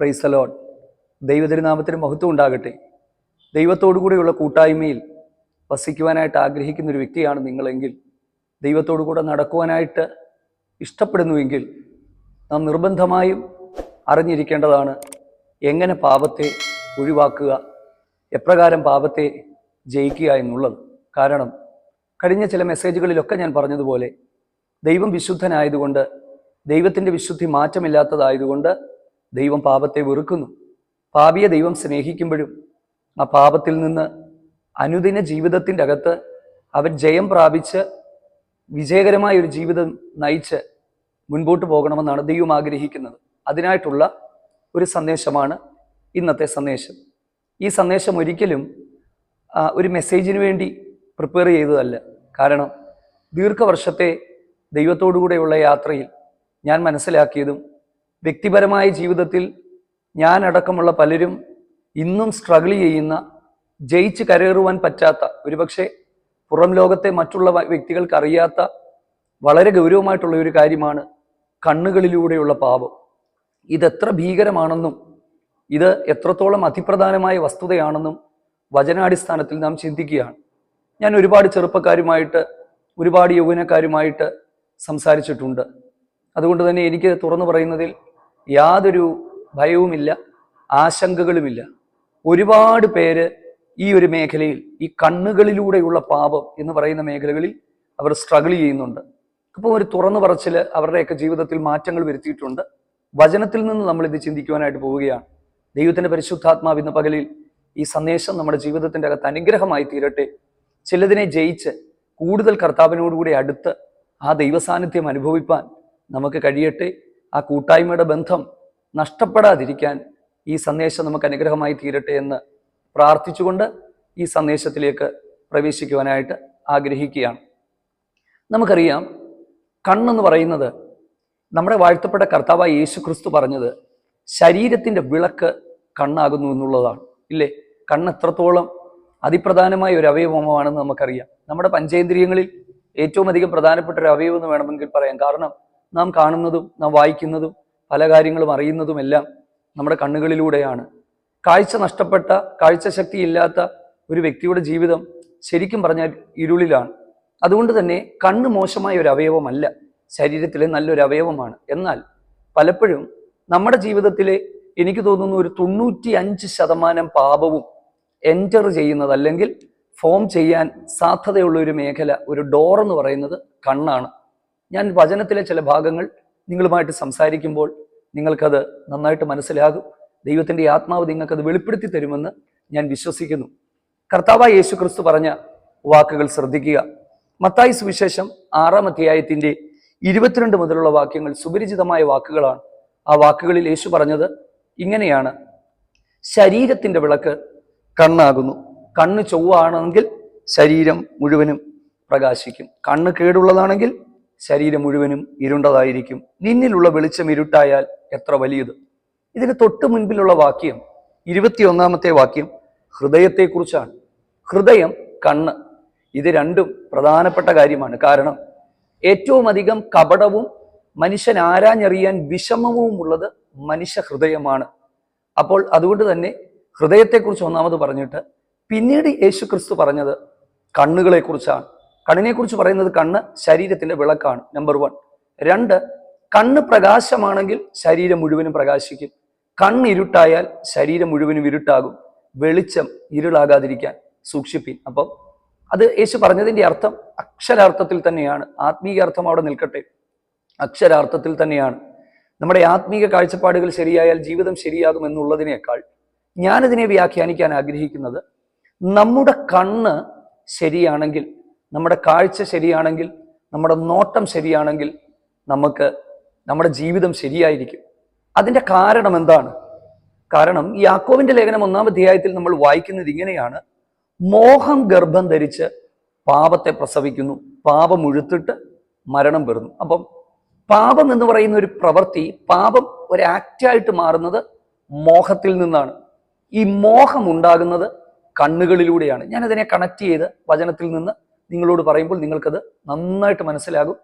പ്രൈസലോൺ ദൈവതിരുനാമത്തിന് മഹത്വം ഉണ്ടാകട്ടെ. ദൈവത്തോടു കൂടെയുള്ള കൂട്ടായ്മയിൽ വസിക്കുവാനായിട്ട് ആഗ്രഹിക്കുന്ന ഒരു വ്യക്തിയാണ് നിങ്ങളെങ്കിൽ ദൈവത്തോടു കൂടെ നടക്കുവാനായിട്ട് ഇഷ്ടപ്പെടുന്നുവെങ്കിൽ നാം നിർബന്ധമായും അറിഞ്ഞിരിക്കേണ്ടതാണ് എങ്ങനെ പാപത്തെ ഒഴിവാക്കുക എപ്രകാരം പാപത്തെ ജയിക്കുക എന്നുള്ളത്. കാരണം കഴിഞ്ഞ ചില മെസ്സേജുകളിലൊക്കെ ഞാൻ പറഞ്ഞതുപോലെ ദൈവം വിശുദ്ധനായതുകൊണ്ട് ദൈവത്തിന്റെ വിശുദ്ധി മാറ്റമില്ലാത്തതായതുകൊണ്ട് ദൈവം പാപത്തെ വെറുക്കുന്നു. പാപിയെ ദൈവം സ്നേഹിക്കുമ്പോഴും ആ പാപത്തിൽ നിന്ന് അനുദിന ജീവിതത്തിന്റെ അകത്ത് അവൻ ജയം പ്രാപിച്ച് വിജയകരമായ ഒരു ജീവിതം നയിച്ച് മുൻപോട്ട് പോകണമെന്നാണ് ദൈവം ആഗ്രഹിക്കുന്നത്. അതിനായിട്ടുള്ള ഒരു സന്ദേശമാണ് ഇന്നത്തെ സന്ദേശം. ഈ സന്ദേശം ഒരിക്കലും ഒരു മെസ്സേജിന് വേണ്ടി പ്രിപ്പയർ ചെയ്തതല്ല. കാരണം ദീർഘവർഷത്തെ ദൈവത്തോടുകൂടെയുള്ള യാത്രയിൽ ഞാൻ മനസ്സിലാക്കിയതും വ്യക്തിപരമായ ജീവിതത്തിൽ ഞാൻ അടക്കമുള്ള പലരും ഇന്നും സ്ട്രഗിൾ ചെയ്യുന്ന ജയിച്ച് കരേറുവാൻ പറ്റാത്ത ഒരുപക്ഷെ പുറം ലോകത്തെ മറ്റുള്ള വ്യക്തികൾക്ക് അറിയാത്ത വളരെ ഗൗരവമായിട്ടുള്ള ഒരു കാര്യമാണ് കണ്ണുകളിലൂടെയുള്ള പാപം. ഇതെത്ര ഭീകരമാണെന്നും ഇത് എത്രത്തോളം അതിപ്രധാനമായ വസ്തുതയാണെന്നും വചനാടിസ്ഥാനത്തിൽ നാം ചിന്തിക്കുകയാണ്. ഞാൻ ഒരുപാട് ചെറുപ്പക്കാരുമായിട്ട് ഒരുപാട് യൗവനക്കാരുമായിട്ട് സംസാരിച്ചിട്ടുണ്ട്. അതുകൊണ്ട് തന്നെ എനിക്ക് തുറന്നു പറയുന്നതിൽ യാതൊരു ഭയവുമില്ല ആശങ്കകളുമില്ല. ഒരുപാട് പേര് ഈ ഒരു മേഖലയിൽ ഈ കണ്ണുകളിലൂടെയുള്ള പാപം എന്ന് പറയുന്ന മേഖലകളിൽ അവർ സ്ട്രഗിൾ ചെയ്യുന്നുണ്ട്. അപ്പോൾ ഒരു തുറന്നു പറച്ചിൽ അവരുടെയൊക്കെ ജീവിതത്തിൽ മാറ്റങ്ങൾ വരുത്തിയിട്ടുണ്ട്. വചനത്തിൽ നിന്ന് നമ്മൾ ഇത് ചിന്തിക്കുവാനായിട്ട് പോവുകയാണ്. ദൈവത്തിന്റെ പരിശുദ്ധാത്മാവ് ഇന്ന് പകലിൽ ഈ സന്ദേശം നമ്മുടെ ജീവിതത്തിന്റെ അകത്ത് അനുഗ്രഹമായി തീരട്ടെ. ചിലതിനെ ജയിച്ച് കൂടുതൽ കർത്താവിനോടുകൂടി അടുത്ത് ആ ദൈവസാന്നിധ്യം അനുഭവിപ്പാൻ നമുക്ക് കഴിയട്ടെ. ആ കൂട്ടായ്മയുടെ ബന്ധം നഷ്ടപ്പെടാതിരിക്കാൻ ഈ സന്ദേശം നമുക്ക് അനുഗ്രഹമായി തീരട്ടെ എന്ന് പ്രാർത്ഥിച്ചുകൊണ്ട് ഈ സന്ദേശത്തിലേക്ക് പ്രവേശിക്കുവാനായിട്ട് ആഗ്രഹിക്കുകയാണ്. നമുക്കറിയാം കണ്ണെന്ന് പറയുന്നത് നമ്മുടെ വാഴ്ത്തപ്പെട്ട കർത്താവായ യേശു ക്രിസ്തു പറഞ്ഞത് ശരീരത്തിന്റെ വിളക്ക് കണ്ണാകുന്നു എന്നുള്ളതാണ്. ഇല്ലേ? കണ്ണ് എത്രത്തോളം അതിപ്രധാനമായ ഒരു അവയവമാണെന്ന് നമുക്കറിയാം. നമ്മുടെ പഞ്ചേന്ദ്രിയങ്ങളിൽ ഏറ്റവും അധികം പ്രധാനപ്പെട്ട ഒരു അവയവം എന്ന് വേണമെങ്കിൽ പറയാം. കാരണം നാം കാണുന്നതും നാം വായിക്കുന്നതും പല കാര്യങ്ങളും അറിയുന്നതുമെല്ലാം നമ്മുടെ കണ്ണുകളിലൂടെയാണ്. കാഴ്ച നഷ്ടപ്പെട്ട കാഴ്ചശക്തി ഇല്ലാത്ത ഒരു വ്യക്തിയുടെ ജീവിതം ശരിക്കും പറഞ്ഞാൽ ഇരുളിലാണ്. അതുകൊണ്ട് തന്നെ കണ്ണ് മോശമായ ഒരു അവയവമല്ല ശരീരത്തിലെ നല്ലൊരു അവയവമാണ്. എന്നാൽ പലപ്പോഴും നമ്മുടെ ജീവിതത്തിലെ എനിക്ക് തോന്നുന്ന ഒരു തൊണ്ണൂറ്റി അഞ്ച് ശതമാനം പാപവും എന്റർ ചെയ്യുന്നത് അല്ലെങ്കിൽ ഫോം ചെയ്യാൻ സാധ്യതയുള്ള ഒരു മേഖല ഒരു ഡോർ എന്ന് പറയുന്നത് കണ്ണാണ്. ഞാൻ വചനത്തിലെ ചില ഭാഗങ്ങൾ നിങ്ങളുമായിട്ട് സംസാരിക്കുമ്പോൾ നിങ്ങൾക്കത് നന്നായിട്ട് മനസ്സിലാകും. ദൈവത്തിന്റെ ആത്മാവ് നിങ്ങൾക്കത് വെളിപ്പെടുത്തി തരുമെന്ന് ഞാൻ വിശ്വസിക്കുന്നു. കർത്താവായ യേശു ക്രിസ്തു പറഞ്ഞ വാക്കുകൾ ശ്രദ്ധിക്കുക. മത്തായി സുവിശേഷം ആറാം അധ്യായത്തിന്റെ ഇരുപത്തിരണ്ട് മുതലുള്ള വാക്യങ്ങൾ സുപരിചിതമായ വാക്കുകളാണ്. ആ വാക്കുകളിൽ യേശു പറഞ്ഞത് ഇങ്ങനെയാണ്. ശരീരത്തിന്റെ വിളക്ക് കണ്ണാകുന്നു. കണ്ണ് ചൊവ്വാണെങ്കിൽ ശരീരം മുഴുവനും പ്രകാശിക്കും. കണ്ണ് കേടുള്ളതാണെങ്കിൽ ശരീരം മുഴുവനും ഇരുണ്ടതായിരിക്കും. നിന്നിലുള്ള വെളിച്ചം ഇരുട്ടായാൽ എത്ര വലിയത്. ഇതിന് തൊട്ട് മുൻപിലുള്ള വാക്യം ഇരുപത്തിയൊന്നാമത്തെ വാക്യം ഹൃദയത്തെക്കുറിച്ചാണ്. ഹൃദയം കണ്ണ്. ഇത് രണ്ടും പ്രധാനപ്പെട്ട കാര്യമാണ്. കാരണം ഏറ്റവും അധികം കപടവും മനുഷ്യൻ ആരാഞ്ഞറിയാൻ വിഷമവും ഉള്ളത് മനുഷ്യ ഹൃദയമാണ്. അപ്പോൾ അതുകൊണ്ട് തന്നെ ഹൃദയത്തെക്കുറിച്ച് ഒന്നാമത് പറഞ്ഞിട്ട് പിന്നീട് യേശു ക്രിസ്തു പറഞ്ഞത് കണ്ണുകളെ കുറിച്ചാണ് കണ്ണിനെ കുറിച്ച് പറയുന്നത് കണ്ണ് ശരീരത്തിന്റെ വിളക്കാണ് നമ്പർ വൺ രണ്ട് കണ്ണ് പ്രകാശമാണെങ്കിൽ ശരീരം മുഴുവനും പ്രകാശിക്കും. കണ്ണ് ഇരുട്ടായാൽ ശരീരം മുഴുവനും ഇരുട്ടാകും. വെളിച്ചം ഇരുളാകാതിരിക്കാൻ സൂക്ഷിപ്പിൻ. അപ്പം അത് യേശു പറഞ്ഞതിന്റെ അർത്ഥം അക്ഷരാർത്ഥത്തിൽ തന്നെയാണ്. ആത്മീയ അർത്ഥം അവിടെ നിൽക്കട്ടെ. അക്ഷരാർത്ഥത്തിൽ തന്നെയാണ്. നമ്മുടെ ആത്മീയ കാഴ്ചപ്പാടുകൾ ശരിയായാൽ ജീവിതം ശരിയാകും എന്നുള്ളതിനേക്കാൾ ഞാനിതിനെ വ്യാഖ്യാനിക്കാൻ ആഗ്രഹിക്കുന്നത് നമ്മുടെ കണ്ണ് ശരിയാണെങ്കിൽ നമ്മുടെ കാഴ്ച ശരിയാണെങ്കിൽ നമ്മുടെ നോട്ടം ശരിയാണെങ്കിൽ നമുക്ക് നമ്മുടെ ജീവിതം ശരിയായിരിക്കും. അതിന്റെ കാരണം എന്താണ്? കാരണം യാക്കോവിന്റെ ലേഖനം ഒന്നാം അധ്യായത്തിൽ നമ്മൾ വായിക്കുന്നത് ഇങ്ങനെയാണ്. മോഹം ഗർഭം ധരിച്ച് പാപത്തെ പ്രസവിക്കുന്നു. പാപം ഉഴുത്തിട്ട് മരണം പെറുന്നു അപ്പം പാപം എന്ന് പറയുന്ന ഒരു പ്രവൃത്തി പാപം ഒരു ആക്റ്റായിട്ട് മാറുന്നത് മോഹത്തിൽ നിന്നാണ്. ഈ മോഹം ഉണ്ടാകുന്നത് കണ്ണുകളിലൂടെയാണ്. ഞാനതിനെ കണക്ട് ചെയ്ത് വചനത്തിൽ നിന്ന് നിങ്ങളോട് പറയുമ്പോൾ നിങ്ങൾക്കത് നന്നായിട്ട് മനസ്സിലാകും.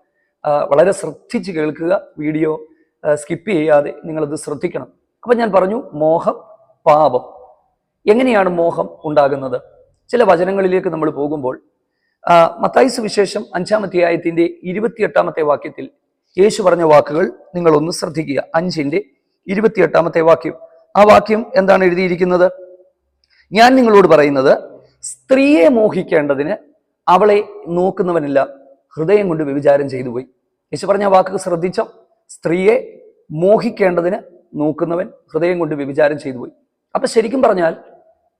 വളരെ ശ്രദ്ധിച്ച് കേൾക്കുക വീഡിയോ സ്കിപ്പ് ചെയ്യാതെ നിങ്ങളത് ശ്രദ്ധിക്കണം. അപ്പൊ ഞാൻ പറഞ്ഞു മോഹം പാപം. എങ്ങനെയാണ് മോഹം ഉണ്ടാകുന്നത്? ചില വചനങ്ങളിലേക്ക് നമ്മൾ പോകുമ്പോൾ മത്തായിസ് വിശേഷം സുവിശേഷം അഞ്ചാം അധ്യായത്തിന്റെ ഇരുപത്തിയെട്ടാമത്തെ വാക്യത്തിൽ യേശു പറഞ്ഞ വാക്കുകൾ നിങ്ങളൊന്ന് ശ്രദ്ധിക്കുക. അഞ്ചിന്റെ ഇരുപത്തിയെട്ടാമത്തെ വാക്യം. ആ വാക്യം എന്താണ് എഴുതിയിരിക്കുന്നത്? ഞാൻ നിങ്ങളോട് പറയുന്നത് സ്ത്രീയെ മോഹിക്കേണ്ടതിന് അവളെ നോക്കുന്നവനല്ല. ഹൃദയം കൊണ്ട് വ്യഭിചാരം ചെയ്തു പോയി. യേശു പറഞ്ഞ വാക്ക് ശ്രദ്ധിച്ചോ? സ്ത്രീയെ മോഹിക്കേണ്ടതിന് നോക്കുന്നവൻ ഹൃദയം കൊണ്ട് വ്യഭിചാരം ചെയ്തു പോയി. അപ്പൊ ശരിക്കും പറഞ്ഞാൽ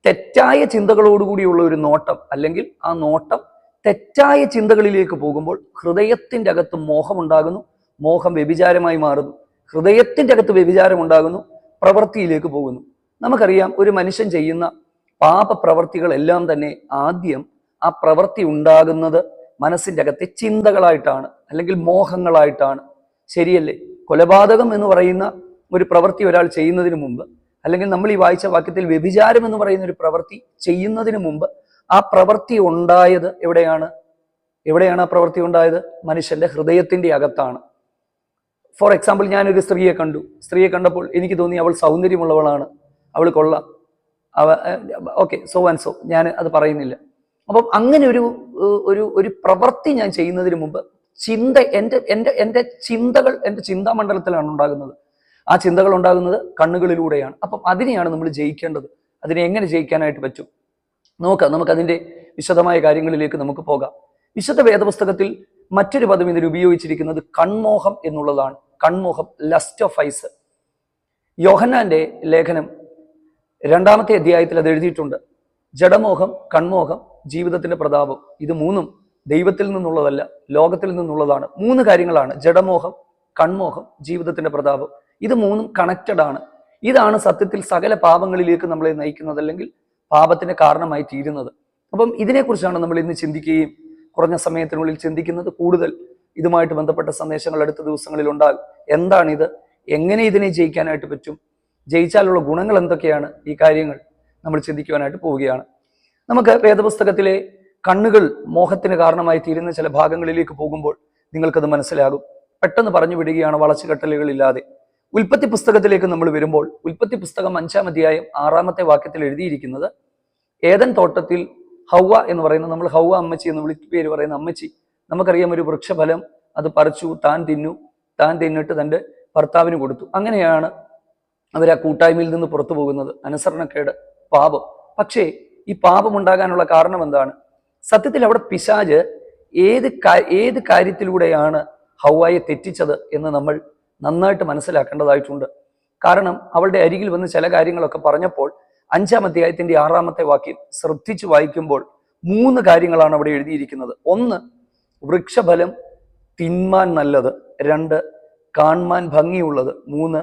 തെറ്റായ ചിന്തകളോടുകൂടിയുള്ള ഒരു നോട്ടം അല്ലെങ്കിൽ ആ നോട്ടം തെറ്റായ ചിന്തകളിലേക്ക് പോകുമ്പോൾ ഹൃദയത്തിന്റെ അകത്ത് മോഹമുണ്ടാകുന്നു മോഹം വ്യഭിചാരമായി മാറുന്നു. ഹൃദയത്തിന്റെ അകത്ത് വ്യഭിചാരം ഉണ്ടാകുന്നു പ്രവൃത്തിയിലേക്ക് പോകുന്നു. നമുക്കറിയാം ഒരു മനുഷ്യൻ ചെയ്യുന്ന പാപ പ്രവർത്തികളെല്ലാം തന്നെ ആദ്യം ആ പ്രവൃത്തി ഉണ്ടാകുന്നത് മനസ്സിന്റെ അകത്തെ ചിന്തകളായിട്ടാണ് അല്ലെങ്കിൽ മോഹങ്ങളായിട്ടാണ്. ശരിയല്ലേ? കൊലപാതകം എന്ന് പറയുന്ന ഒരു പ്രവൃത്തി ഒരാൾ ചെയ്യുന്നതിന് മുമ്പ് അല്ലെങ്കിൽ നമ്മൾ ഈ വായിച്ച വാക്യത്തിൽ വ്യഭിചാരം എന്ന് പറയുന്ന ഒരു പ്രവൃത്തി ചെയ്യുന്നതിന് മുമ്പ് ആ പ്രവൃത്തി ഉണ്ടായത് എവിടെയാണ്? എവിടെയാണ് ആ പ്രവൃത്തി ഉണ്ടായത്? മനുഷ്യന്റെ ഹൃദയത്തിന്റെ അകത്താണ്. ഫോർ എക്സാമ്പിൾ ഞാനൊരു സ്ത്രീയെ കണ്ടു. സ്ത്രീയെ കണ്ടപ്പോൾ എനിക്ക് തോന്നി അവൾ സൗന്ദര്യമുള്ളവളാണ്. അവൾ കൊള്ളാം. അവ ഓക്കെ സോ ആൻഡ് സോ ഞാൻ അത് പറയുന്നില്ല. അപ്പം അങ്ങനെ ഒരു ഒരു ഒരു പ്രവൃത്തി ഞാൻ ചെയ്യുന്നതിന് മുമ്പ് ചിന്ത എന്റെ എന്റെ എന്റെ ചിന്തകൾ എന്റെ ചിന്താമണ്ഡലത്തിലാണ് ഉണ്ടാകുന്നത്. ആ ചിന്തകൾ ഉണ്ടാകുന്നത് കണ്ണുകളിലൂടെയാണ്. അപ്പം അതിനെയാണ് നമ്മൾ ജയിക്കേണ്ടത്. അതിനെ എങ്ങനെ ജയിക്കാനായിട്ട് പറ്റും? നോക്കാം. നമുക്ക് അതിന്റെ വിശദമായ കാര്യങ്ങളിലേക്ക് നമുക്ക് പോകാം. വിശുദ്ധ വേദപുസ്തകത്തിൽ മറ്റൊരു പദം ഇതിൽ ഉപയോഗിച്ചിരിക്കുന്നത് കൺമോഹം എന്നുള്ളതാണ്. കൺമോഹം ലസ്റ്റ് ഓഫ് ഐസ് യോഹന്നാന്റെ ലേഖനം രണ്ടാമത്തെ അധ്യായത്തിൽ അത് എഴുതിയിട്ടുണ്ട്. ജഡമോഹം കൺമോഹം ജീവിതത്തിന്റെ പ്രതാപം ഇത് മൂന്നും ദൈവത്തിൽ നിന്നുള്ളതല്ല ലോകത്തിൽ നിന്നുള്ളതാണ്. മൂന്ന് കാര്യങ്ങളാണ്. ജഡമോഹം കൺമോഹം ജീവിതത്തിന്റെ പ്രതാപം. ഇത് മൂന്നും കണക്റ്റഡ് ആണ്. ഇതാണ് സത്യത്തിൽ സകല പാപങ്ങളിലേക്ക് നമ്മളെ നയിക്കുന്നത് അല്ലെങ്കിൽ പാപത്തിന് കാരണമായി തീരുന്നത്. അപ്പം ഇതിനെക്കുറിച്ചാണ് നമ്മൾ ഇന്ന് ചിന്തിക്കുകയും കുറഞ്ഞ സമയത്തിനുള്ളിൽ ചിന്തിക്കുന്നത് കൂടുതൽ ഇതുമായിട്ട് ബന്ധപ്പെട്ട സന്ദേശങ്ങൾ അടുത്ത ദിവസങ്ങളിൽ ഉണ്ടാകും. എന്താണിത്? എങ്ങനെ ഇതിനെ ജയിക്കാനായിട്ട് പറ്റും? ജയിച്ചാലുള്ള ഗുണങ്ങൾ എന്തൊക്കെയാണ്? ഈ കാര്യങ്ങൾ നമ്മൾ ചിന്തിക്കുവാനായിട്ട് പോവുകയാണ്. നമുക്ക് വേദപുസ്തകത്തിലെ കണ്ണുകൾ മോഹത്തിന് കാരണമായി തീരുന്ന ചില ഭാഗങ്ങളിലേക്ക് പോകുമ്പോൾ നിങ്ങൾക്കത് മനസ്സിലാകും. പെട്ടെന്ന് പറഞ്ഞു വിടുകയാണ് വളച്ചുകെട്ടലുകളില്ലാതെ. ഉൽപ്പത്തി പുസ്തകത്തിലേക്ക് നമ്മൾ വരുമ്പോൾ ഉൽപ്പത്തി പുസ്തകം അഞ്ചാം അധ്യായം ആറാമത്തെ വാക്യത്തിൽ എഴുതിയിരിക്കുന്നത് ഏതൻ തോട്ടത്തിൽ ഹൗവ എന്ന് പറയുന്ന നമ്മൾ ഹൗവ അമ്മച്ചി എന്ന് വിളിച്ച് പേര് പറയുന്ന അമ്മച്ചി നമുക്കറിയാം ഒരു വൃക്ഷഫലം അത് പറിച്ചു താൻ തിന്നു താൻ തിന്നിട്ട് തന്റെ ഭർത്താവിന് കൊടുത്തു. അങ്ങനെയാണ് അവർ ആ കൂട്ടായ്മയിൽ നിന്ന് പുറത്തു പോകുന്നത്. അനുസരണക്കേട്. പാപം. പക്ഷേ ഈ പാപം ഉണ്ടാകാനുള്ള കാരണം എന്താണ്? സത്യത്തിൽ അവിടെ പിശാജ് ഏത് ഏത് കാര്യത്തിലൂടെയാണ് ഹൗവായെ തെറ്റിച്ചത് എന്ന് നമ്മൾ നന്നായിട്ട് മനസ്സിലാക്കേണ്ടതായിട്ടുണ്ട്. കാരണം അവളുടെ അരികിൽ വന്ന് ചില കാര്യങ്ങളൊക്കെ പറഞ്ഞപ്പോൾ അഞ്ചാം അധ്യായത്തിന്റെ ആറാമത്തെ വാക്യം ശ്രദ്ധിച്ചു വായിക്കുമ്പോൾ മൂന്ന് കാര്യങ്ങളാണ് അവിടെ എഴുതിയിരിക്കുന്നത്. ഒന്ന് വൃക്ഷഫലം തിന്മാൻ നല്ലത്. രണ്ട് കാൺമാൻ ഭംഗിയുള്ളത്. മൂന്ന്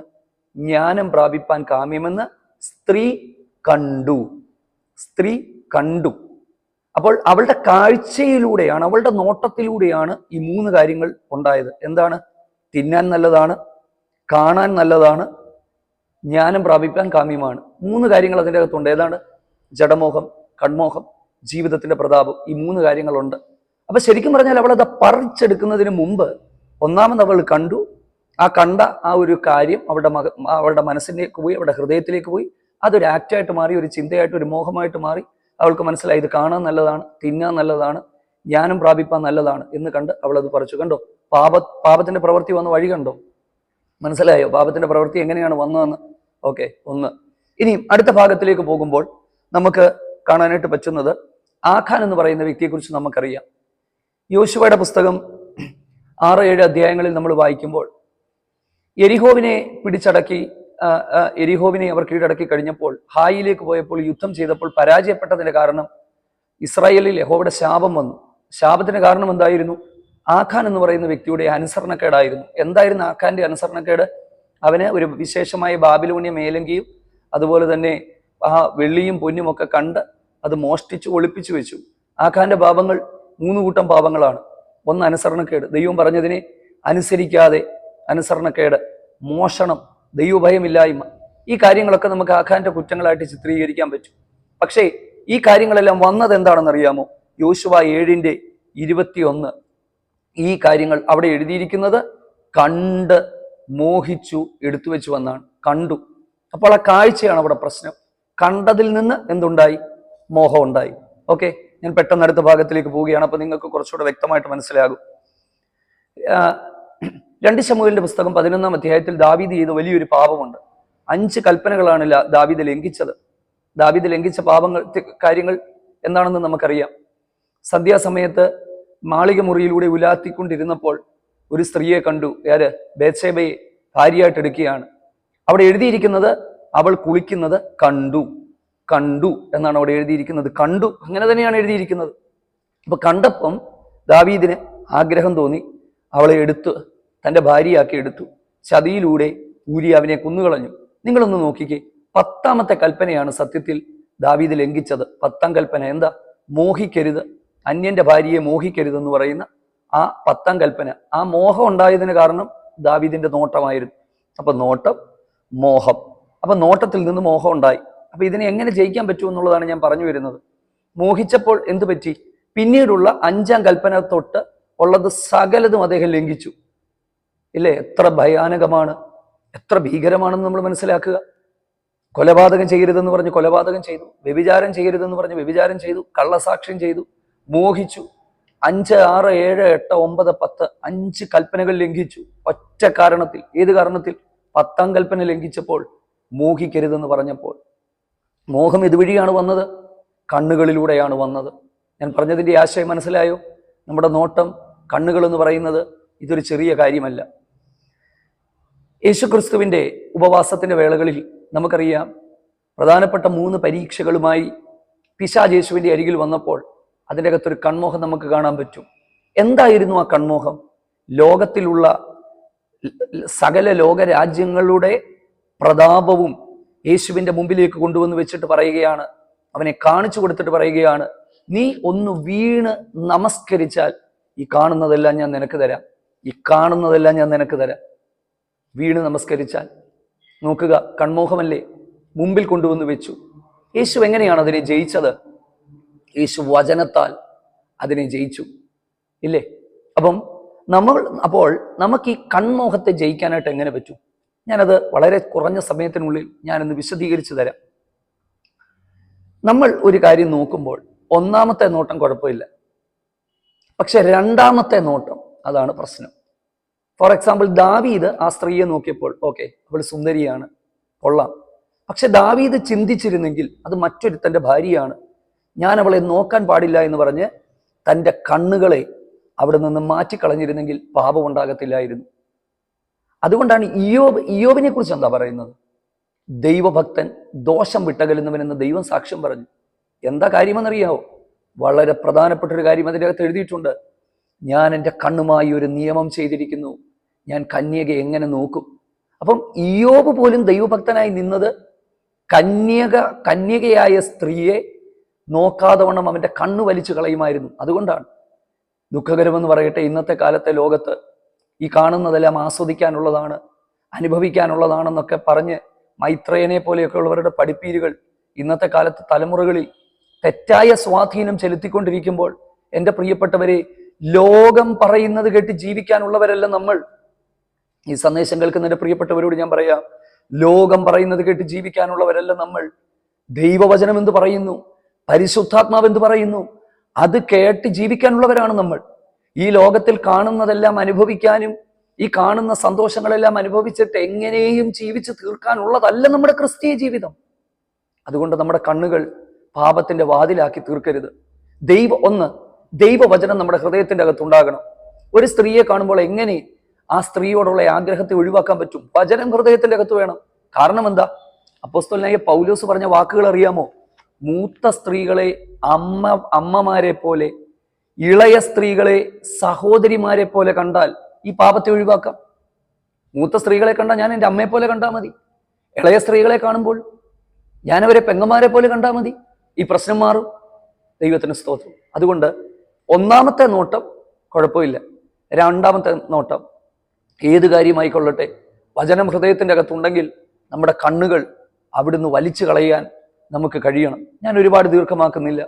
ജ്ഞാനം പ്രാപിപ്പാൻ കാമ്യമെന്ന്. സ്ത്രീ കണ്ടു. സ്ത്രീ കണ്ടു. അപ്പോൾ അവളുടെ കാഴ്ചയിലൂടെയാണ് അവളുടെ നോട്ടത്തിലൂടെയാണ് ഈ മൂന്ന് കാര്യങ്ങൾ ഉണ്ടായത്. എന്താണ്? തിന്നാൻ നല്ലതാണ് കാണാൻ നല്ലതാണ് ജ്ഞാനം പ്രാപിക്കാൻ കാമ്യമാണ്. മൂന്ന് കാര്യങ്ങൾ അതിന്റെ അകത്തുണ്ട്. ഏതാണ്? ജഡമോഹം കൺമോഹം ജീവിതത്തിന്റെ പ്രതാപം. ഈ മൂന്ന് കാര്യങ്ങളുണ്ട്. അപ്പൊ ശരിക്കും പറഞ്ഞാൽ അവൾ അത് പറിച്ചെടുക്കുന്നതിന് മുമ്പ് ഒന്നാമത് അവൾ കണ്ടു. ആ കണ്ട ആ ഒരു കാര്യം അവളുടെ അവളുടെ മനസ്സിലേക്ക് പോയി അവളുടെ ഹൃദയത്തിലേക്ക് പോയി. അതൊരു ആക്റ്റായിട്ട് മാറി ഒരു ചിന്തയായിട്ട് ഒരു മോഹമായിട്ട് മാറി. അവൾക്ക് മനസ്സിലായി ഇത് കാണാൻ നല്ലതാണ് തിന്നാൻ നല്ലതാണ് ജ്ഞാനം പ്രാപിപ്പാൻ നല്ലതാണ് എന്ന് കണ്ട് അവൾ അത് പറിച്ചു. കണ്ടോ? പാപ പാപത്തിന്റെ പ്രവൃത്തി വന്ന വഴി കണ്ടോ? മനസ്സിലായോ? പാപത്തിന്റെ പ്രവൃത്തി എങ്ങനെയാണ് വന്നതെന്ന്? ഓക്കെ ഒന്ന്. ഇനിയും അടുത്ത ഭാഗത്തിലേക്ക് പോകുമ്പോൾ നമുക്ക് കാണാനായിട്ട് പറ്റുന്നത് ആഖാൻ എന്ന് പറയുന്ന വ്യക്തിയെക്കുറിച്ച് നമുക്കറിയാം. യോശുവയുടെ പുസ്തകം ആറ് ഏഴ് അധ്യായങ്ങളിൽ നമ്മൾ വായിക്കുമ്പോൾ എരിഹോവിനെ പിടിച്ചടക്കി എരിഹോവിനെ അവർ കീഴടക്കി കഴിഞ്ഞപ്പോൾ ഹായിലേക്ക് പോയപ്പോൾ യുദ്ധം ചെയ്തപ്പോൾ പരാജയപ്പെട്ടതിന്റെ കാരണം ഇസ്രായേലിൽ യഹോവയുടെ ശാപം വന്നു. ശാപത്തിന് കാരണം എന്തായിരുന്നു? ആഖാൻ എന്ന് പറയുന്ന വ്യക്തിയുടെ അനുസരണക്കേടായിരുന്നു. എന്തായിരുന്നു ആഖാന്റെ അനുസരണക്കേട്? അവന് ഒരു വിശേഷമായ ബാബിലോണിയ മേലങ്കിയും അതുപോലെ തന്നെ ആ വെള്ളിയും പൊന്നും ഒക്കെ കണ്ട് അത് മോഷ്ടിച്ചു ഒളിപ്പിച്ചു വെച്ചു. ആഖാന്റെ പാപങ്ങൾ മൂന്ന് കൂട്ടം പാപങ്ങളാണ്. ഒന്ന് അനുസരണക്കേട്. ദൈവം പറഞ്ഞതിനെ അനുസരിക്കാതെ അനുസരണക്കേട്. മോഷണം. ദൈവഭയമില്ലായ്മ. ഈ കാര്യങ്ങളൊക്കെ നമുക്ക് ആഖാന്റെ കുറ്റങ്ങളായിട്ട് ചിത്രീകരിക്കാൻ പറ്റും. പക്ഷേ ഈ കാര്യങ്ങളെല്ലാം വന്നത് എന്താണെന്ന് അറിയാമോ യോശുവ ഏഴിന്റെ ഇരുപത്തിയൊന്ന്. ഈ കാര്യങ്ങൾ അവിടെ എഴുതിയിരിക്കുന്നത് കണ്ട് മോഹിച്ചു എടുത്തു വെച്ചു വന്നാണ്. കണ്ടു. അപ്പോൾ ആ കാഴ്ചയാണ് അവിടെ പ്രശ്നം. കണ്ടതിൽ നിന്ന് എന്തുണ്ടായി? മോഹം ഉണ്ടായി. ഓക്കെ ഞാൻ പെട്ടെന്ന് അടുത്ത ഭാഗത്തിലേക്ക് പോവുകയാണ്. അപ്പൊ നിങ്ങൾക്ക് കുറച്ചുകൂടെ വ്യക്തമായിട്ട് മനസ്സിലാകും. രണ്ട് ശമുവിന്റെ പുസ്തകം പതിനൊന്നാം അധ്യായത്തിൽ ദാവീദ് ചെയ്ത വലിയൊരു പാപമുണ്ട്. അഞ്ച് കൽപ്പനകളാണ് ദാവീദ് ലംഘിച്ചത്. ദാവീദ് ലംഘിച്ച പാപങ്ങൾ കാര്യങ്ങൾ എന്താണെന്ന് നമുക്കറിയാം. സന്ധ്യാസമയത്ത് മാളിക മുറിയിലൂടെ ഉലാത്തിക്കൊണ്ടിരുന്നപ്പോൾ ഒരു സ്ത്രീയെ കണ്ടു. ആര്? ബേച്ചേബയെ ഭാര്യയായിട്ട് എടുക്കുകയാണ്. അവിടെ എഴുതിയിരിക്കുന്നത് അവൾ കുളിക്കുന്നത് കണ്ടു. കണ്ടു എന്നാണ് അവിടെ എഴുതിയിരിക്കുന്നത്. കണ്ടു. അങ്ങനെ തന്നെയാണ് എഴുതിയിരിക്കുന്നത്. അപ്പൊ കണ്ടപ്പം ദാവീദിന് ആഗ്രഹം തോന്നി. അവളെ എടുത്ത് തന്റെ ഭാര്യയാക്കി എടുത്തു. ചതിയിലൂടെ ഊരി അവനെ കുന്നുകളഞ്ഞു. നിങ്ങളൊന്ന് നോക്കിക്കേ. പത്താമത്തെ കൽപ്പനയാണ് സത്യത്തിൽ ദാവീദ് ലംഘിച്ചത്. പത്താം കൽപ്പന എന്താ? മോഹിക്കരുത്. അന്യന്റെ ഭാര്യയെ മോഹിക്കരുതെന്ന് പറയുന്ന ആ പത്താം കൽപ്പന. ആ മോഹം ഉണ്ടായതിന് കാരണം ദാവീദിന്റെ നോട്ടമായിരുന്നു. അപ്പൊ നോട്ടം മോഹം. അപ്പൊ നോട്ടത്തിൽ നിന്ന് മോഹം ഉണ്ടായി. അപ്പൊ ഇതിനെ എങ്ങനെ ജയിക്കാൻ പറ്റും എന്നുള്ളതാണ് ഞാൻ പറഞ്ഞു വരുന്നത്. മോഹിച്ചപ്പോൾ എന്ത് പറ്റി? പിന്നീടുള്ള അഞ്ചാം കൽപ്പന തൊട്ട് ഉള്ളത് സകലതും അദ്ദേഹം ലംഘിച്ചു. ഇല്ലേ? എത്ര ഭയാനകമാണ്. എത്ര ഭീകരമാണെന്ന് നമ്മൾ മനസ്സിലാക്കുക. കൊലപാതകം ചെയ്യരുതെന്ന് പറഞ്ഞ് കൊലപാതകം ചെയ്തു. വ്യഭിചാരം ചെയ്യരുതെന്ന് പറഞ്ഞ് വ്യഭിചാരം ചെയ്തു. കള്ളസാക്ഷ്യം ചെയ്തു. മോഹിച്ചു. അഞ്ച് ആറ് ഏഴ് എട്ട് ഒമ്പത് പത്ത് അഞ്ച് കൽപ്പനകൾ ലംഘിച്ചു. ഒറ്റ കാരണത്തിൽ. ഏത് കാരണത്തിൽ? പത്താം കൽപ്പന ലംഘിച്ചപ്പോൾ മോഹിക്കരുതെന്ന് പറഞ്ഞപ്പോൾ. മോഹം ഇതുവഴിയാണ് വന്നത്. കണ്ണുകളിലൂടെയാണ് വന്നത്. ഞാൻ പറഞ്ഞതിന്റെ ആശയം മനസ്സിലായോ? നമ്മുടെ നോട്ടം കണ്ണുകൾ എന്ന് പറയുന്നത് ഇതൊരു ചെറിയ കാര്യമല്ല. യേശുക്രിസ്തുവിന്റെ ഉപവാസത്തിന്റെ വേളകളിൽ നമുക്കറിയാം പ്രധാനപ്പെട്ട മൂന്ന് പരീക്ഷകളുമായി പിശാജ് യേശുവിന്റെ അരികിൽ വന്നപ്പോൾ അതിന്റെ അകത്തൊരു കൺമോഹം നമുക്ക് കാണാൻ പറ്റും. എന്തായിരുന്നു ആ കൺമോഹം? ലോകത്തിലുള്ള സകല ലോകരാജ്യങ്ങളുടെ പ്രതാപവും യേശുവിന്റെ മുമ്പിലേക്ക് കൊണ്ടുവന്ന് വെച്ചിട്ട് പറയുകയാണ് അവനെ കാണിച്ചു കൊടുത്തിട്ട് പറയുകയാണ് നീ ഒന്ന് വീണ് നമസ്കരിച്ചാൽ ഈ കാണുന്നതെല്ലാം ഞാൻ നിനക്ക് തരാം. ഈ കാണുന്നതെല്ലാം ഞാൻ നിനക്ക് തരാം. വീണ് നമസ്കരിച്ചാൽ നോക്കുക കൺമോഹമല്ലേ? മുമ്പിൽ കൊണ്ടുവന്ന് വെച്ചു. യേശു എങ്ങനെയാണ് അതിനെ ജയിച്ചത്? യേശു വചനത്താൽ അതിനെ ജയിച്ചു. ഇല്ലേ? അപ്പം നമ്മൾ അപ്പോൾ നമുക്ക് ഈ കൺമോഹത്തെ ജയിക്കാനായിട്ട് എങ്ങനെ പറ്റും? ഞാനത് വളരെ കുറഞ്ഞ സമയത്തിനുള്ളിൽ ഞാനൊന്ന് വിശദീകരിച്ചു തരാം. നമ്മൾ ഒരു കാര്യം നോക്കുമ്പോൾ ഒന്നാമത്തെ നോട്ടം കുഴപ്പമില്ല. പക്ഷെ രണ്ടാമത്തെ നോട്ടം അതാണ് പ്രശ്നം. ഫോർ എക്സാമ്പിൾ ദാവീദ് ആ സ്ത്രീയെ നോക്കിയപ്പോൾ ഓക്കെ അവൾ സുന്ദരിയാണ് കൊള്ളാം. പക്ഷെ ദാവീദ് ചിന്തിച്ചിരുന്നെങ്കിൽ അത് മറ്റൊരുത്തന്റെ ഭാര്യയാണ്. ഞാൻ അവളെ നോക്കാൻ പാടില്ല എന്ന് പറഞ്ഞ് തന്റെ കണ്ണുകളെ അവിടെ നിന്ന് മാറ്റിക്കളഞ്ഞിരുന്നെങ്കിൽ പാപം ഉണ്ടാകത്തില്ലായിരുന്നു. അതുകൊണ്ടാണ് ഇയോബ് ഇയോബിനെ കുറിച്ച് എന്താ പറയുന്നത്? ദൈവഭക്തൻ ദോഷം വിട്ടകലുന്നവനെന്ന് ദൈവം സാക്ഷ്യം പറഞ്ഞു. എന്താ കാര്യമെന്നറിയാവോ? വളരെ പ്രധാനപ്പെട്ട ഒരു കാര്യം അതിന്റെ അകത്ത് എഴുതിയിട്ടുണ്ട്. ഞാൻ എന്റെ കണ്ണുമായി ഒരു നിയമം ചെയ്തിരിക്കുന്നു. ഞാൻ കന്യക എങ്ങനെ നോക്കും? അപ്പം ഇയോബ് പോലും ദൈവഭക്തനായി നിന്നത് കന്യക കന്യകയായ സ്ത്രീയെ നോക്കാതെ വണ്ണം അവന്റെ കണ്ണു വലിച്ചു കളയുമായിരുന്നു. അതുകൊണ്ടാണ് ദുഃഖകരമെന്ന് പറയട്ടെ ഇന്നത്തെ കാലത്തെ ലോകത്ത് ഈ കാണുന്നതെല്ലാം ആസ്വദിക്കാനുള്ളതാണ് അനുഭവിക്കാനുള്ളതാണെന്നൊക്കെ പറഞ്ഞ് മൈത്രേയനെ പോലെയൊക്കെ ഉള്ളവരുടെ പഠിപ്പീരുകൾ ഇന്നത്തെ കാലത്ത് തലമുറകളിൽ തെറ്റായ സ്വാധീനം ചെലുത്തിക്കൊണ്ടിരിക്കുമ്പോൾ എന്റെ പ്രിയപ്പെട്ടവരെ ലോകം പറയുന്നത് കേട്ട് ജീവിക്കാനുള്ളവരല്ല നമ്മൾ. ഈ സന്ദേശം കേൾക്കുന്ന എന്റെ പ്രിയപ്പെട്ടവരോട് ഞാൻ പറയാം ലോകം പറയുന്നത് കേട്ട് ജീവിക്കാനുള്ളവരല്ല നമ്മൾ. ദൈവവചനം എന്ന് പറയുന്നു? പരിശുദ്ധാത്മാവ് എന്ന് പറയുന്നു? അത് കേട്ട് ജീവിക്കാനുള്ളവരാണ് നമ്മൾ. ഈ ലോകത്തിൽ കാണുന്നതെല്ലാം അനുഭവിക്കാനും ഈ കാണുന്ന സന്തോഷങ്ങളെല്ലാം അനുഭവിച്ചിട്ട് എങ്ങനെയും ജീവിച്ച് തീർക്കാനുള്ളതല്ല നമ്മുടെ ക്രിസ്തീയ ജീവിതം. അതുകൊണ്ട് നമ്മുടെ കണ്ണുകൾ പാപത്തിന്റെ വാതിലാക്കി തീർക്കരുത്. ദൈവ ഒന്ന് ദൈവവചനം നമ്മുടെ ഹൃദയത്തിന്റെ അകത്തുണ്ടാകണം. ഒരു സ്ത്രീയെ കാണുമ്പോൾ എങ്ങനെ ആ സ്ത്രീയോടുള്ള ആഗ്രഹത്തെ ഒഴിവാക്കാൻ പറ്റും. വചനം ഹൃദയത്തിന്റെ അകത്ത് വേണം. കാരണം എന്താ? അപ്പോസ്തലനായ പൗലോസ് പറഞ്ഞ വാക്കുകൾ അറിയാമോ? മൂത്ത സ്ത്രീകളെ അമ്മ അമ്മമാരെ പോലെ ഇളയ സ്ത്രീകളെ സഹോദരിമാരെ പോലെ കണ്ടാൽ ഈ പാപത്തെ ഒഴിവാക്കാം. മൂത്ത സ്ത്രീകളെ കണ്ടാൽ ഞാൻ എന്റെ അമ്മയെ പോലെ കണ്ടാൽ മതി. ഇളയ സ്ത്രീകളെ കാണുമ്പോൾ ഞാൻ അവരെ പെങ്ങന്മാരെ പോലെ കണ്ടാൽ മതി. ഈ പ്രശ്നം മാറും. ദൈവത്തിന് സ്തോത്രം. അതുകൊണ്ട് ഒന്നാമത്തെ നോട്ടം കുഴപ്പമില്ല. രണ്ടാമത്തെ നോട്ടം ഏത് കാര്യമായിക്കൊള്ളട്ടെ? വചനം ഹൃദയത്തിന്റെ അകത്തുണ്ടെങ്കിൽ നമ്മുടെ കണ്ണുകൾ അവിടുന്ന് വലിച്ചു കളയാൻ നമുക്ക് കഴിയണം. ഞാൻ ഒരുപാട് ദീർഘമാക്കുന്നില്ല.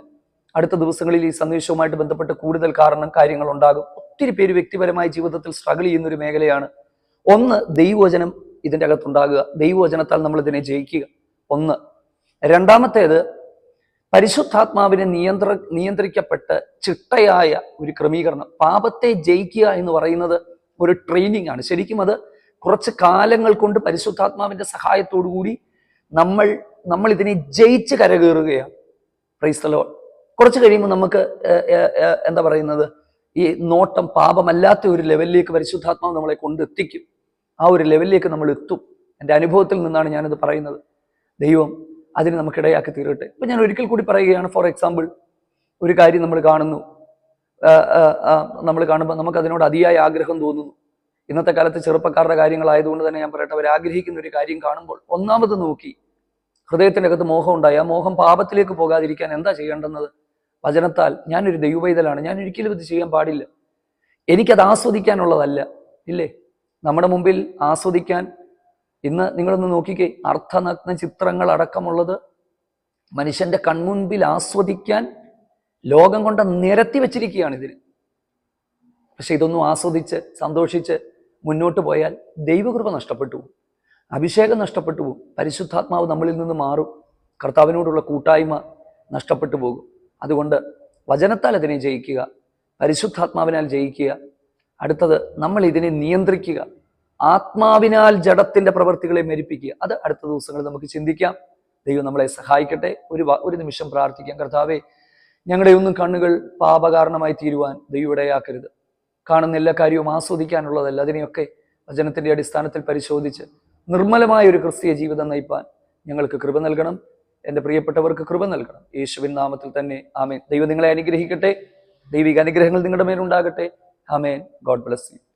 അടുത്ത ദിവസങ്ങളിൽ ഈ സന്ദേശവുമായിട്ട് ബന്ധപ്പെട്ട് കൂടുതൽ കാരണം കാര്യങ്ങൾ ഉണ്ടാകും. ഒത്തിരി പേര് വ്യക്തിപരമായ ജീവിതത്തിൽ സ്ട്രഗിൾ ചെയ്യുന്ന ഒരു മേഖലയാണ്. ഒന്ന് ദൈവവചനം ഇതിന്റെ അകത്തുണ്ടാകുക. ദൈവവചനത്താൽ നമ്മൾ ഇതിനെ ജയിക്കുക. ഒന്ന്. രണ്ടാമത്തേത് പരിശുദ്ധാത്മാവിനെ നിയന്ത്ര നിയന്ത്രിക്കപ്പെട്ട് ചിട്ടയായ ഒരു ക്രമീകരണം. പാപത്തെ ജയിക്കുക എന്ന് പറയുന്നത് ഒരു ട്രെയിനിങ് ആണ്. ശരിക്കും അത് കുറച്ച് കാലങ്ങൾ കൊണ്ട് പരിശുദ്ധാത്മാവിന്റെ സഹായത്തോടു കൂടി നമ്മൾ നമ്മൾ ഇതിനെ ജയിച്ച് കരകയറുകയാണ്. പ്രൈസ്തലോ കുറച്ച് കഴിയുമ്പോൾ നമുക്ക് എന്താ പറയുന്നത്? ഈ നോട്ടം പാപമല്ലാത്ത ഒരു ലെവലിലേക്ക് പരിശുദ്ധാത്മാവ് നമ്മളെ കൊണ്ടെത്തിക്കും. ആ ഒരു ലെവലിലേക്ക് നമ്മൾ എത്തും. എന്റെ അനുഭവത്തിൽ നിന്നാണ് ഞാനിത് പറയുന്നത്. ദൈവം അതിന് നമുക്കിടയാക്കി തീരട്ടെ. ഇപ്പം ഞാൻ ഒരിക്കൽ കൂടി പറയുകയാണ്. ഫോർ എക്സാമ്പിൾ ഒരു കാര്യം നമ്മൾ കാണുന്നു. നമ്മൾ കാണുമ്പോൾ നമുക്ക് അതിനോട് അതിയായ ആഗ്രഹം തോന്നുന്നു. ഇന്നത്തെ കാലത്ത് ചെറുപ്പക്കാരുടെ കാര്യങ്ങളായതുകൊണ്ട് തന്നെ ഞാൻ പറയട്ടെ അവർ ആഗ്രഹിക്കുന്ന ഒരു കാര്യം കാണുമ്പോൾ ഒന്നാമത് നോക്കി ഹൃദയത്തിന്റെ അകത്ത് മോഹം ഉണ്ടായി. ആ മോഹം പാപത്തിലേക്ക് പോകാതിരിക്കാൻ എന്താ ചെയ്യേണ്ടെന്നത്? വചനത്താൽ ഞാനൊരു ദൈവവൈതലാണ് ഞാൻ ഒരിക്കലും ഇത് ചെയ്യാൻ പാടില്ല. എനിക്കത് ആസ്വദിക്കാനുള്ളതല്ല ഇല്ലേ? നമ്മുടെ മുമ്പിൽ ആസ്വദിക്കാൻ ഇന്ന് നിങ്ങളൊന്ന് നോക്കിക്കേ അർത്ഥനഗ്ന ചിത്രങ്ങൾ അടക്കമുള്ളത് മനുഷ്യന്റെ കൺമുൻപിൽ ആസ്വദിക്കാൻ ലോകം കൊണ്ട് നിരത്തി വെച്ചിരിക്കുകയാണ് ഇതിന്. പക്ഷെ ഇതൊന്നും ആസ്വദിച്ച് സന്തോഷിച്ച് മുന്നോട്ട് പോയാൽ ദൈവകൃപ നഷ്ടപ്പെട്ടു പോകും. അഭിഷേകം നഷ്ടപ്പെട്ടു പോകും. പരിശുദ്ധാത്മാവ് നമ്മളിൽ നിന്ന് മാറും. കർത്താവിനോടുള്ള കൂട്ടായ്മ നഷ്ടപ്പെട്ടു പോകും. അതുകൊണ്ട് വചനത്താൽ അതിനെ ജയിക്കുക പരിശുദ്ധാത്മാവിനാൽ ജയിക്കുക അടുത്തത് നമ്മൾ ഇതിനെ നിയന്ത്രിക്കുക ആത്മാവിനാൽ ജഡത്തിന്റെ പ്രവൃത്തികളെ മരിപ്പിക്കുക. അത് അടുത്ത ദിവസങ്ങളിൽ നമുക്ക് ചിന്തിക്കാം. ദൈവം നമ്മളെ സഹായിക്കട്ടെ. ഒരു ഒരു നിമിഷം പ്രാർത്ഥിക്കാം. കർത്താവെ ഞങ്ങളുടെ ഒന്നും കണ്ണുകൾ പാപകാരണമായി തീരുവാൻ ദൈവടയാക്കരുത് കാണുന്ന എല്ലാ കാര്യവും ആസ്വദിക്കാനുള്ളതല്ല. അതിനെയൊക്കെ വചനത്തിന്റെ അടിസ്ഥാനത്തിൽ പരിശോധിച്ച് നിർമ്മലമായ ഒരു ക്രിസ്തീയ ജീവിതം നയിപ്പാൻ ഞങ്ങൾക്ക് കൃപ നൽകണം. എന്റെ പ്രിയപ്പെട്ടവർക്ക് കൃപ നൽകണം. യേശുവിൻ നാമത്തിൽ തന്നെ. ആമേൻ. ദൈവം നിങ്ങളെ അനുഗ്രഹിക്കട്ടെ. ദൈവിക അനുഗ്രഹങ്ങൾ നിങ്ങളുടെ മേലുണ്ടാകട്ടെ. ആമേൻ. God bless you.